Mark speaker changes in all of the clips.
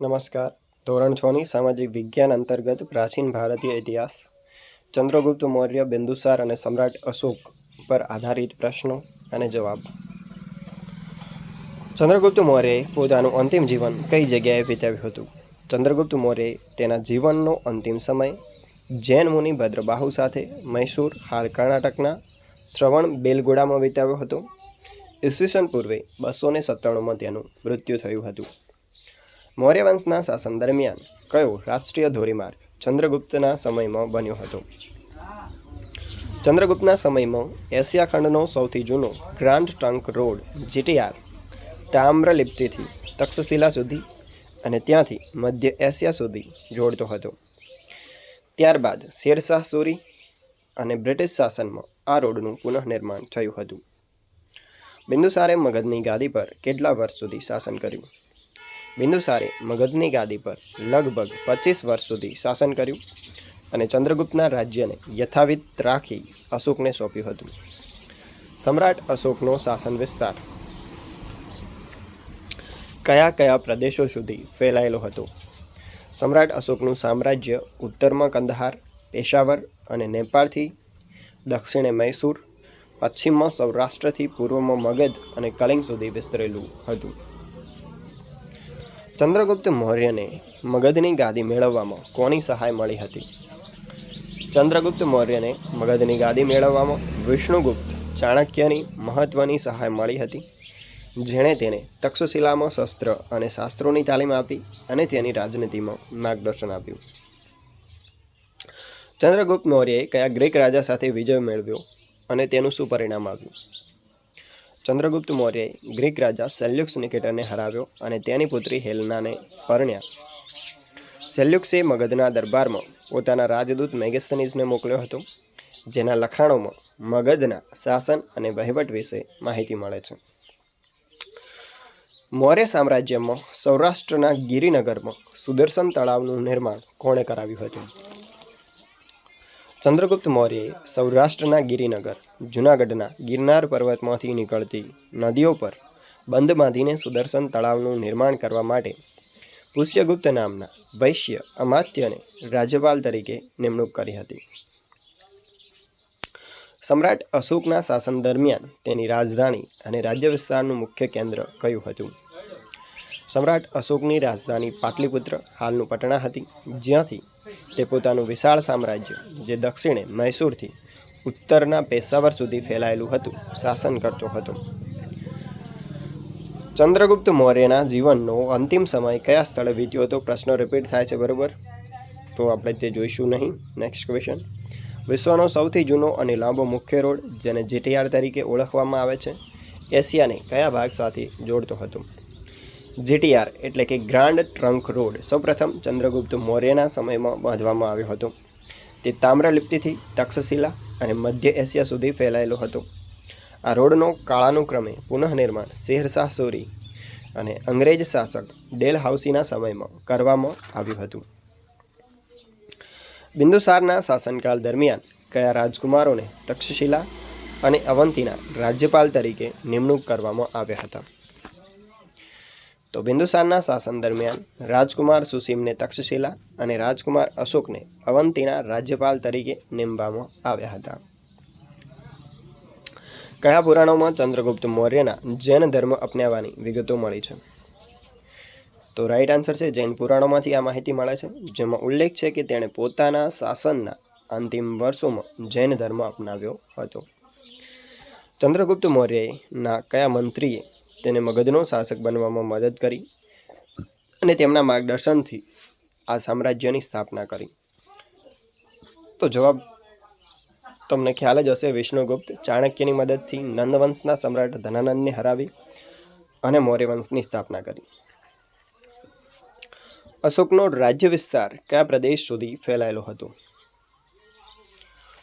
Speaker 1: નમસ્કાર. ધોરણ છની સામાજિક વિજ્ઞાન અંતર્ગત પ્રાચીન ભારતીય ઇતિહાસ. ચંદ્રગુપ્ત મૌર્ય બિંદુસાર અને સમ્રાટ અશોક પર આધારિત પ્રશ્નો અને જવાબ. ચંદ્રગુપ્ત મૌર્યએ પોતાનું અંતિમ જીવન કઈ જગ્યાએ વિતાવ્યું હતું? ચંદ્રગુપ્ત મૌર્યએ તેના જીવનનો અંતિમ સમય જૈન મુનિ ભદ્રબાહુ સાથે મૈસૂર હાલ કર્ણાટકના શ્રવણ બેલગોડામાં વિતાવ્યો હતો. ઈસવીસન પૂર્વે બસો ને સત્તાણુંમાં તેનું મૃત્યુ થયું હતું. મૌર્ય વંશના શાસન દરમિયાન કયો રાષ્ટ્રીય ધોરીમાર્ગ ચંદ્રગુપ્તના સમયમાં બન્યો હતો? ચંદ્રગુપ્તના સમયમાં એશિયા ખંડનો સૌથી જૂનો ગ્રાન્ડ ટ્રંક રોડ જીટીઆર તામ્રલિપ્તિથી તક્ષશિલા સુધી અને ત્યાંથી મધ્ય એશિયા સુધી જોડતો હતો. ત્યારબાદ શેરશાહ સૂરી અને બ્રિટિશ શાસનમાં આ રોડનું પુનઃનિર્માણ થયું હતું. બિંદુસારે મગધની ગાદી પર કેટલા વર્ષ સુધી શાસન કર્યું? બિંદુસારે મગધની ગાદી પર લગભગ પચીસ વર્ષ સુધી શાસન કર્યું અને ચંદ્રગુપ્તના રાજ્યને યથાવિત રાખી અશોકને સોંપ્યું હતું. સમ્રાટ અશોકનો શાસન વિસ્તાર કયા કયા પ્રદેશો સુધી ફેલાયેલો હતો? સમ્રાટ અશોકનું સામ્રાજ્ય ઉત્તરમાં કંદહાર, પેશાવર અને નેપાળથી, દક્ષિણે મૈસૂર, પશ્ચિમમાં સૌરાષ્ટ્રથી, પૂર્વમાં મગધ અને કલિંગ સુધી વિસ્તરેલું હતું. ચંદ્રગુપ્ત મૌર્યને મગધની ગાદી મેળવવામાં કોની સહાય મળી હતી? ચંદ્રગુપ્ત મૌર્યને મગધની ગાદી મેળવવામાં વિષ્ણુગુપ્ત ચાણક્યની મહત્વની સહાય મળી હતી, જેણે તેને તક્ષશિલામાં શસ્ત્ર અને શાસ્ત્રોની તાલીમ આપી અને તેની રાજનીતિમાં માર્ગદર્શન આપ્યું. ચંદ્રગુપ્ત મૌર્યએ કયા ગ્રીક રાજા સાથે વિજય મેળવ્યો અને તેનું શું પરિણામ આવ્યું? ચંદ્રગુપ્ત મૌર્યએ ગ્રીક રાજા સેલ્યુક્સ નિકેટરને હરાવ્યો અને તેની પુત્રી હેલનાને પરણ્યા. સેલ્યુક્સે મગધના દરબારમાં પોતાના રાજદૂત મેગેસ્થનીઝને મોકલ્યો હતો, જેના લખાણોમાં મગધના શાસન અને વહીવટ વિશે માહિતી મળે છે. મૌર્ય સામ્રાજ્યમાં સૌરાષ્ટ્રના ગિરિનગરમાં સુદર્શન તળાવનું નિર્માણ કોણે કરાવ્યું હતું? ચંદ્રગુપ્ત મૌર્યએ સૌરાષ્ટ્રના ગિરિનગર, જૂનાગઢના ગિરનાર પર્વતમાંથી નીકળતી નદીઓ પર બંધ બાંધીને સુદર્શન તળાવનું નિર્માણ કરવા માટે પુષ્યગુપ્ત નામના વૈશ્ય અમાત્યને રાજ્યપાલ તરીકે નિમણૂક કરી હતી. સમ્રાટ અશોકના શાસન દરમિયાન તેની રાજધાની અને રાજ્ય વિસ્તારનું મુખ્ય કેન્દ્ર કયું હતું? સમ્રાટ અશોકની રાજધાની પાટલીપુત્ર, હાલનું પટણા હતી, જ્યાંથી તે પોતાનું વિશાળ સામ્રાજ્ય, જે દક્ષિણે મૈસૂરથી ઉત્તરના પેશાવર સુધી ફેલાયેલું હતું, શાસન કરતો હતો. ચંદ્રગુપ્ત મૌર્યના જીવનનો અંતિમ સમય કયા સ્થળે વીત્યો હતો? પ્રશ્ન રિપીટ થાય છે, બરાબર? તો આપણે તે જોઈશું નહીં. નેક્સ્ટ ક્વેશ્ચન વિશ્વનો સૌથી જૂનો અને લાંબો મુખ્ય રોડ, જેને જીટીઆર તરીકે ઓળખવામાં આવે છે, એશિયાને કયા ભાગ સાથે જોડતો હતો? જીટીઆર એટલે કે ગ્રાન્ડ ટ્રંક રોડ સૌપ્રથમ ચંદ્રગુપ્ત મૌર્યના સમયમાં બાંધવામાં આવ્યો હતો. તે તામ્રલિપ્તિથી તક્ષશિલા અને મધ્ય એશિયા સુધી ફેલાયેલો હતો. આ રોડનો કાળાનુક્રમે પુનઃનિર્માણ શેરશાહ સૂરી અને અંગ્રેજ શાસક ડેલ હાઉસીના સમયમાં કરવામાં આવ્યું હતું. બિંદુસારના શાસનકાળ દરમિયાન કયા રાજકુમારોને તક્ષશિલા અને અવંતીના રાજ્યપાલ તરીકે નિમણૂક કરવામાં આવ્યા હતા? તો બિંદુસારના શાસન દરમિયાન રાજકુમાર સુસીમને તક્ષશિલા અને રાજકુમાર અશોકને અવંતીના રાજ્યપાલ તરીકે નિમવામાં આવ્યા હતા. કયા પુરાણોમાં ચંદ્રગુપ્ત મૌર્યના જૈન ધર્મ અપનાવવાની વિગતો મળી છે? તો રાઈટ આન્સર છે, જૈન પુરાણોમાંથી આ માહિતી મળે છે, જેમાં ઉલ્લેખ છે કે તેણે પોતાના શાસનના અંતિમ વર્ષોમાં જૈન ધર્મ અપનાવ્યો હતો. ચંદ્રગુપ્ત મૌર્યના કયા મંત્રીએ તેને મગધનો શાસક બનવામાં મદદ કરી અને તેમના માર્ગદર્શનથી આ સામ્રાજ્યની સ્થાપના કરી. તો જવાબ તમને ખ્યાલ જ હશે, વિષ્ણુગુપ્ત ચાણક્યની મદદથી નંદવંશના સમ્રાટ ધનાનંદને હરાવી અને મૌર્ય વંશની સ્થાપના કરી. અશોકનો રાજ્ય વિસ્તાર કયા પ્રદેશ સુધી ફેલાયેલો હતો?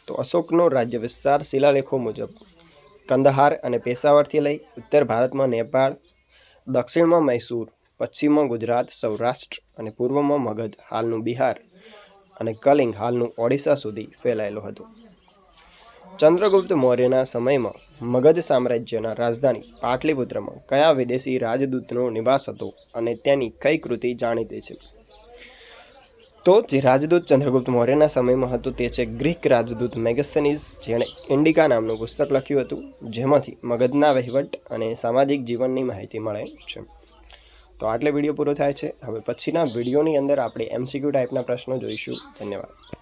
Speaker 1: તો અશોકનો રાજ્ય વિસ્તાર શિલાલેખો મુજબ કંદહાર અને પેશાવરથી લઈ ઉત્તર ભારતમાં નેપાળ, દક્ષિણમાં મૈસૂર, પશ્ચિમમાં ગુજરાત, સૌરાષ્ટ્ર અને પૂર્વમાં મગધ હાલનું બિહાર અને કલિંગ હાલનું ઓડિશા સુધી ફેલાયેલો હતો. ચંદ્રગુપ્ત મૌર્યના સમયમાં મગધ સામ્રાજ્યના રાજધાની પાટલીપુત્રમાં કયા વિદેશી રાજદૂતનો નિવાસ હતો અને તેની કઈ કૃતિ જાણીતી છે? તો જે રાજદૂત ચંદ્રગુપ્ત મૌર્યના સમયમાં હતું તે છે ગ્રીક રાજદૂત મેગસ્થનીઝ જેણે ઇન્ડિકા નામનું પુસ્તક લખ્યું હતું, જેમાંથી મગજના વહીવટ અને સામાજિક જીવનની માહિતી મળે છે. તો આટલે વીડિયો પૂરો થાય છે. હવે પછીના વિડીયોની અંદર આપણે એમસીક્યુ ટાઈપના પ્રશ્નો જોઈશું. ધન્યવાદ.